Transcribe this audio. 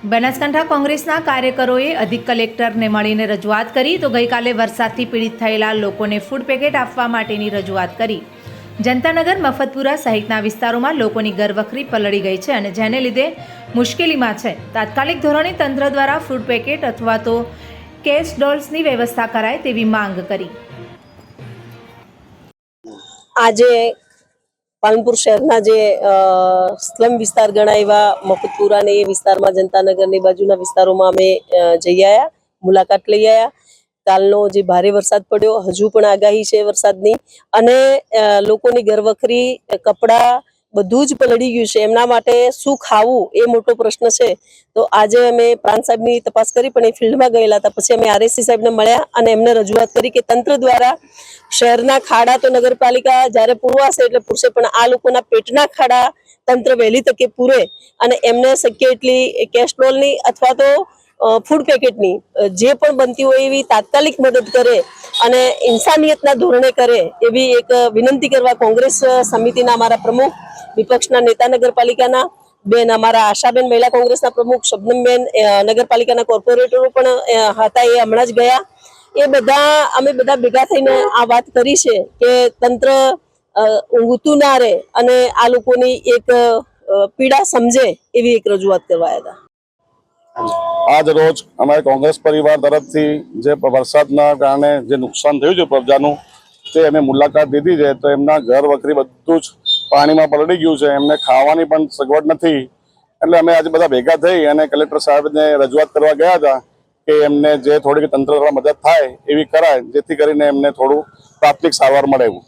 બનાસકાંઠા કોંગ્રેસના કાર્યકરોએ અધિક કલેક્ટરને મળીને રજૂઆત કરી તો ગઈકાલે વરસાદથી પીડિત થયેલા લોકોને ફૂડ પેકેટ આપવા માટેની રજૂઆત કરી. જનતાનગર, મફતપુરા સહિતના વિસ્તારોમાં લોકોની ઘરવખરી પલળી ગઈ છે અને જેને લીધે મુશ્કેલીમાં છે. તાત્કાલિક ધોરણે તંત્ર દ્વારા ફૂડ પેકેટ અથવા તો કેશ ડોલ્સની વ્યવસ્થા કરાય તેવી માંગ કરી. આજે પાલનપુર શહેરના જે સ્લમ વિસ્તાર ગણાય એવા મફતપુરા ને એ વિસ્તારમાં જનતાનગરની બાજુના વિસ્તારોમાં અમે જઈ આવ્યા મુલાકાત લઈ આવ્યા કાલનો જે ભારે વરસાદ પડ્યો, હજુ પણ આગાહી છે વરસાદની. અને લોકોની ઘરવખરી, કપડાં બધું જ પલળી ગયું છે. એમના માટે શું ખાવું એ મોટો પ્રશ્ન છે. તો આજે અમે પ્રાંત સાહેબની તપાસ કરી, પણ એ ફિલ્ડમાં ગયેલા હતા. પછી અમે આરએસસી સાહેબને મળ્યા અને એમને રજૂઆત કરી કે તંત્ર દ્વારા શહેરના ખાડા તો નગરપાલિકા જ્યારે પૂરવાશે એટલે પૂરશે, પણ આ લોકોના પેટના ખાડા તંત્ર વહેલી તકે પૂરે અને એમને શક્ય એટલી કેસ્ટ્રોલની અથવા તો ફૂડ પેકેટની જે પણ બનતી હોય એવી તાત્કાલિક મદદ કરે અને ઇન્સાનિયતના ધોરણે કરે એવી એક વિનંતી કરવા કોંગ્રેસ સમિતિના અમારા પ્રમુખ, વિપક્ષના નેતા નગરપાલિકાના, બેન અમારા આશાબેન મહિલા કોંગ્રેસના પ્રમુખ, શબનમબેન નગરપાલિકાના કોર્પોરેટરો પણ હતા એ હમણાં જ ગયા. એ બધા, અમે બધા ભેગા થઈને આ વાત કરી છે કે તંત્ર ઊંઘતું ના રહે અને આ લોકોની એક પીડા સમજે એવી એક રજૂઆત કરવા આવ્યા હતા. આજ રોજ અમારે કોંગ્રેસ પરિવાર તરફથી જે વરસાદના કારણે જે નુકસાન થયું છે પ્રજાનું, તે અમે મુલાકાત લીધી છે. તો એમના ઘર વખરી બધું જ પાણીમાં પલળી ગયું છે. એમને ખાવાની પણ સગવડ નથી. એટલે અમે આજે બધા ભેગા થઈ અને કલેક્ટર સાહેબને રજૂઆત કરવા ગયા હતા કે એમને જે થોડીક તંત્ર દ્વારા મદદ થાય એવી કરાય, જેથી કરીને એમને થોડું પ્રાથમિક સારવાર મળે એવું.